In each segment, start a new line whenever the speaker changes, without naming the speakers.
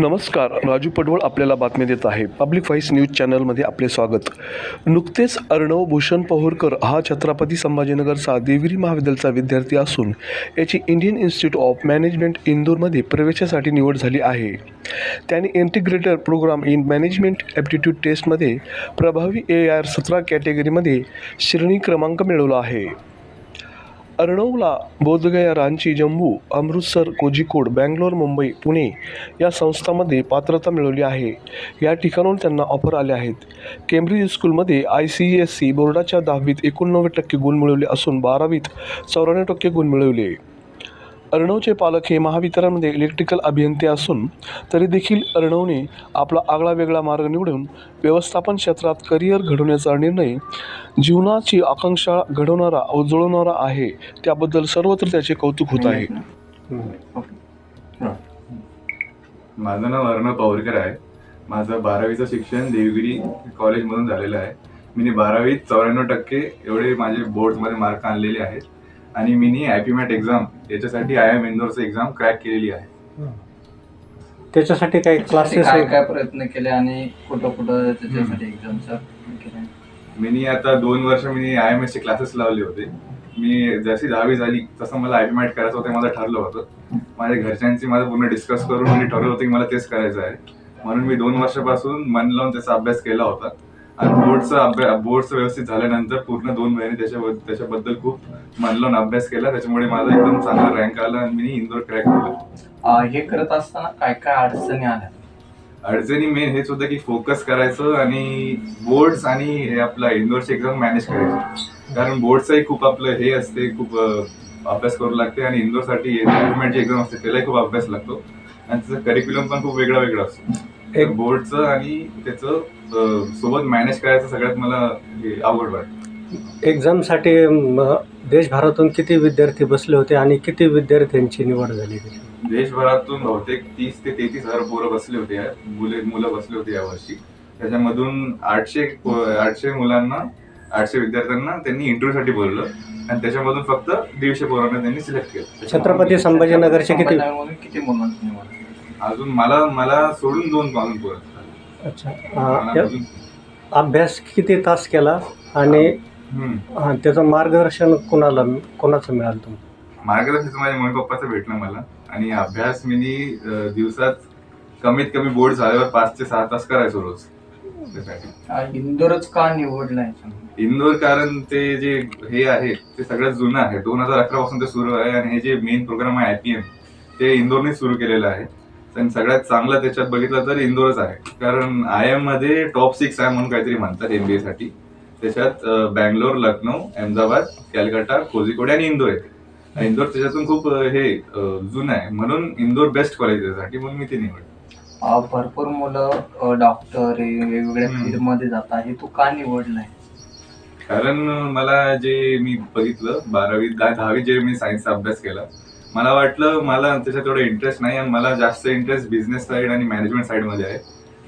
नमस्कार राजू पडवळ आपल्याला बातमी देत आहे. पब्लिक व्हॉइस न्यूज चॅनलमध्ये आपले स्वागत. नुकतेच अर्णव भूषण पहोरकर हा छत्रपती संभाजीनगरचा देविरी महाविद्यालयाचा विद्यार्थी असून याची इंडियन इन्स्टिट्यूट ऑफ मॅनेजमेंट इंदोरमध्ये प्रवेशासाठी निवड झाली आहे. त्याने integrated program in management aptitude टेस्टमध्ये प्रभावी ए आर सतरा कॅटेगरीमध्ये श्रेणी क्रमांक मिळवला आहे. अर्णवला बोधगया रांची जम्मू अमृतसर कोझिकोड बँगलोर मुंबई पुणे या संस्थांमध्ये पात्रता मिळवली आहे. या ठिकाणाहून त्यांना ऑफर आल्या आहेत. केम्ब्रिज स्कूलमध्ये आय सी एस सी बोर्डाच्या दहावीत एकोणनव्वद टक्के गुण मिळवले असून बारावीत चौऱ्याण्णव टक्के गुण मिळवले. अर्णवचे पालक हे महावितरणमध्ये इलेक्ट्रिकल अभियंते असून तरी देखील अर्णवने आपला आगळा वेगळा मार्ग निवडून व्यवस्थापन क्षेत्रात करिअर घडवण्याचा निर्णय जीवनाची आकांक्षा घडवणारा उजळवणारा आहे त्याबद्दल सर्वत्र त्याचे कौतुक होत आहे.
माझं नाव अर्णव पवारकर आहे. माझं बारावीचं शिक्षण देवगिरी कॉलेजमधून झालेलं आहे. मी बारावीत चौऱ्याण्णव टक्के एवढे माझे बोर्डमध्ये मार्क आणलेले आहेत. आणि मी आयपीमॅट एक्झाम याच्यासाठी आय एम इंदोरचं एक्झाम क्रॅक केलेली आहे.
त्याच्यासाठी काही क्लासेस
काय काय प्रयत्न केले आणि कुठं कुठं त्याच्यासाठी एक्झामचा केलं
मी आता दोन वर्ष मी आय एम एसचे क्लासेस लावले होते. मी जशी दहावी झाली तसं मला आयपीमॅट करायचं होतं हे माझं ठरलं होतं. माझ्या घरच्यांची माझं पूर्ण डिस्कस करून मी ठरवलं होतं की मला तेच करायचं आहे. म्हणून मी दोन वर्षापासून मन लावून त्याचा अभ्यास केला होता. आणि बोर्डचा अभ्यास बोर्डचं व्यवस्थित झाल्यानंतर पूर्ण दोन महिने त्याच्याबद्दल त्याच्याबद्दल खूप मन लावून अभ्यास केला. त्याच्यामुळे माझा एकदम चांगला रँक आला आणि मी इंदोर क्रॅक केलं.
हे करत असताना काय काय अडचणी आल्या?
अडचणी मेन हेच होतं की फोकस करायचं आणि बोर्ड्स आणि हे आपला इंदोरची एक्झाम मॅनेज करायचं. कारण बोर्डचंही खूप आपलं हे असते खूप अभ्यास करू लागते आणि इंदोरसाठी गव्हर्नमेंटची एक्झाम असते त्यालाही खूप अभ्यास लागतो. आणि त्याचं करिक्युलम पण खूप वेगळा वेगळा असतो.
एक-
बोर्डचं आणि त्याचं सोबत मॅनेज करायचं सगळ्यात मला अवघड वाटतं.
एक्झामसाठी देशभरातून किती विद्यार्थी बसले होते आणि किती विद्यार्थ्यांची निवड झाली
देशभरातून बहुतेक तीस ते तेहतीस हजार पोरं बसले होते या- मुले मुलं बसले होते यावर्षी. त्याच्यामधून आठशे पो- आठशे मुलांना आठशे विद्यार्थ्यांना त्यांनी इंटरव्ह्यूसाठी बोललं आणि त्याच्यामधून फक्त दीडशे पोरांना त्यांनी सिलेक्ट केलं.
छत्रपती संभाजीनगरचे किती
किती मुलांची निवड?
अजून मला मला सोडून दोन पोरं
अच्छा.
मला अजून-
अभ्यास किती तास केला? आणि
हम्म.
त्याचं मार्गदर्शन कोणाला कोणाचं मिळालं तुम्हाला?
मार्गदर्शन माझ्या मम्मी पप्पाचं भेटलं मला. आणि अभ्यास मी दिवसात कमीत कमी बोर्ड झाल्यावर पाच ते सहा तास करायचो रोज. त्यासाठी.
इंदोरच का निवडलं याच्यामध्ये?
इंदोर कारण ते जे हे आहे ते सगळ्यात जुनं आहे. दोन हजार अकरा पासून ते सुरू आहे आणि हे जे मेन प्रोग्राम आहे आयपीएम ते इंदोरने सुरू केलेलं आहे. सगळ्यात चांगलं त्याच्यात बघितलं तर इंदोरच आहे. कारण आय एममध्ये टॉप सिक्स आहे म्हणून काहीतरी म्हणतात एमबीए साठी. त्याच्यात बँगलोर लखनौ अहमदाबाद कॅलकटा कोझिकोड आणि इंदोर येते. इंदोर त्याच्यातून खूप हे जुनं आहे. म्हणून इंदोर बेस्ट कॉलेज आहे त्यासाठी म्हणून मी ते निवडलं.
अं, भरपूर मुलं डॉक्टर वेगवेगळ्या
हम्म.
फील्डमध्ये जातात. हे तू का निवडलंय?
कारण मला जे मी बघितलं बारावी दहा दहावी जे मी सायन्सचा अभ्यास केला मला वाटलं मला त्याच्यात एवढं इंटरेस्ट नाही आणि मला जास्त इंटरेस्ट बिझनेस साईड आणि मॅनेजमेंट साईडमध्ये आहे.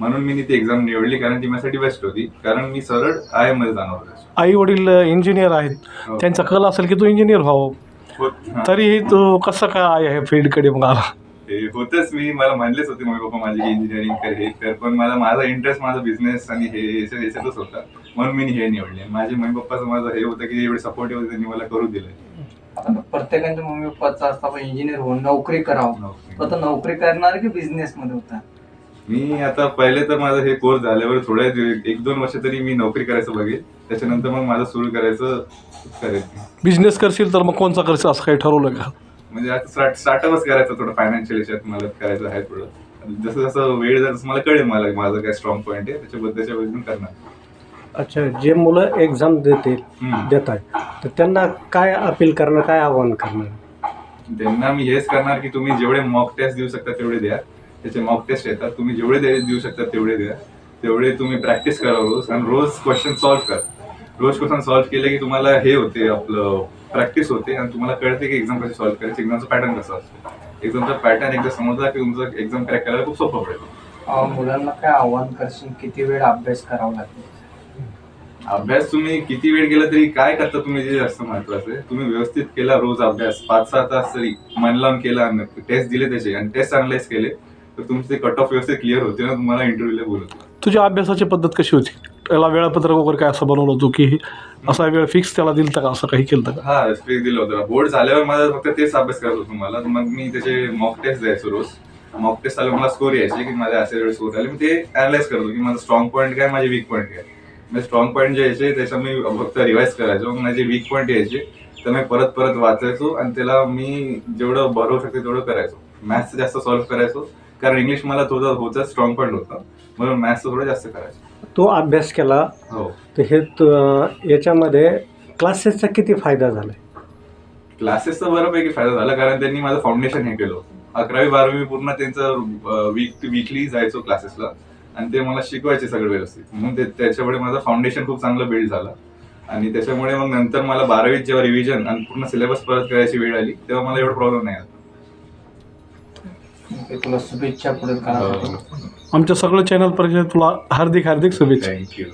म्हणून मी ती एक्झाम निवडली कारण ती माझ्यासाठी बेस्ट होती. कारण मी सरळ आय एममध्ये जाणार होतो.
आई वडील इंजिनियर आहेत.
हो.
त्यांचा कल असेल की तू इंजिनियर व्हावं.
होत- हा.
तरीही तू कसं काय आहे फील्डकडे मग आला?
ते होतच. मी मला म्हणलेच होते मम्मी पप्पा माझी इंजिनिअरिंग कर हे कर. पण मला माझा इंटरेस्ट माझा बिझनेस आणि हे याच्यात- याच्यातच होता. म्हणून मी हे निवडले. माझे मम्मी पप्पाचं माझं हे होतं की एवढे सपोर्टिव्ह होते त्यांनी मला करू दिलं
आता प्रत्येकाच्या मम्मी पप्पाचं असतं आपण इंजिनियर होऊन नोकरी करावं. आता नोकरी करणार की बिझनेस मध्ये होता?
मी आता पहिले तर माझं हे कोर्स झाल्यावर थोड्या दिव- एक दोन वर्ष तरी मी नोकरी करायचं बघेल. त्याच्यानंतर मग माझं सुरू करायचं करेल.
बिझनेस करशील तर मग कोणचा करशील असं काही ठरवलं का?
म्हणजे आता स्टार्ट स्टार्टअपच करायचं थोडं फायनान्शियल याच्यात मदत करायचं आहे थोडं. आणि जसं जसं वेळ जर मला कळेल मला माझं काय स्ट्रॉंग पॉईंट आहे त्याच्याबद्दल करणार.
अच्छा जे मुलं एक्झाम देतील
हम्म.
देत आहेत तर त्यांना काय अपील करणार काय आवाहन करणार?
त्यांना मी हेच करणार की तुम्ही जेवढे मॉक टेस्ट देऊ शकता तेवढे द्या. त्याचे मॉक टेस्ट येतात. तुम्ही जेवढे दे- देऊ शकता तेवढे द्या. तेवढे तुम्ही प्रॅक्टिस करा रोज आणि रोज क्वेश्चन सॉल्व्ह करा. रोज क्वेश्चन सॉल्व्ह केले की तुम्हाला हे होते आपलं प्रॅक्टिस होते आणि तुम्हाला कळते की एक्झाम कशी सॉल्व्ह करायची. एक्झामचा पॅटर्न कसा असतो. एक्झामचा पॅटर्न एकदा समजला की तुमचं एक्झाम क्रॅक करायला खूप सोपं पडेल.
अं, मुलांना काय आव्हान करशील? किती वेळ अभ्यास करावा लागेल?
अभ्यास तुम्ही किती वेळ केला तरी काय करता तुम्ही जे जास्त महत्वाचं आहे? तुम्ही व्यवस्थित केला रोज अभ्यास. पाच सहा तास तरी मन लावून केला टेस्ट दिले त्याचे आणि टेस्ट अनालाइज केले. तर तुमचे कट ऑफ व्यवस्थित क्लिअर होते ना तुम्हाला इंटरव्ह्यूला बोलत
तुझ्या अभ्यासाची पद्धत कशी होती? त्याला वेळापत्रक वगैरे काय असं बनवलं होतं की असा वेळ फिक्स त्याला दिलं का? असं काही केलं का?
हा स्पेस दिलं होतं. बोर्ड झाल्यावर मला फक्त तेच अभ्यास करायचं होतं मला. मग मी त्याचे मॉक टेस्ट द्यायचो रोज. मॉक टेस्ट आल्यावर मला स्कोर यायचे की माझे असे एवढे स्कोर आले. मी ते अनालाइज करतो की माझा स्ट्रॉंग पॉईंट काय माझे वीक पॉईंट काय. म्हणजे स्ट्रॉंग पॉईंट जे यायचे त्याचा मी फक्त रिवाइज करायचो. माझे वीक पॉईंट यायचे. तर मी परत परत वाचायचो आणि त्याला मी जेवढं भरवू शकते तेवढं करायचो. मॅथ्स जास्त सॉल्व्ह करायचो. कारण इंग्लिश मला थोडं होतं स्ट्रॉंग पॉईंट होतं. म्हणून मॅथ्स थोडं जास्त करायचो.
तो अभ्यास केला.
हो.
तर हे याच्यामध्ये क्लासेसचा किती फायदा झाला
क्लासेसचा बऱ्यापैकी फायदा झाला. कारण त्यांनी माझं फाउंडेशन हे केलं. अकरावी बारावी मी पूर्ण त्यांचं वीक वीकली जायचो क्लासेसला आणि ते मला शिकवायचे सगळं व्यवस्थित. म्हणून ते त्याच्यामुळे माझं फाउंडेशन खूप चांगलं बिल्ड झालं. आणि त्याच्यामुळे मग नंतर मला बारावीत जेव्हा रिव्हिजन आणि पूर्ण सिलेबस परत करायची वेळ आली तेव्हा मला एवढा प्रॉब्लेम नाही आला.
ते तुला शुभेच्छा पुढे
हो.
आमच्या सगळं चॅनल परिचय तुला हार्दिक हार्दिक शुभेच्छा.
थँक्यू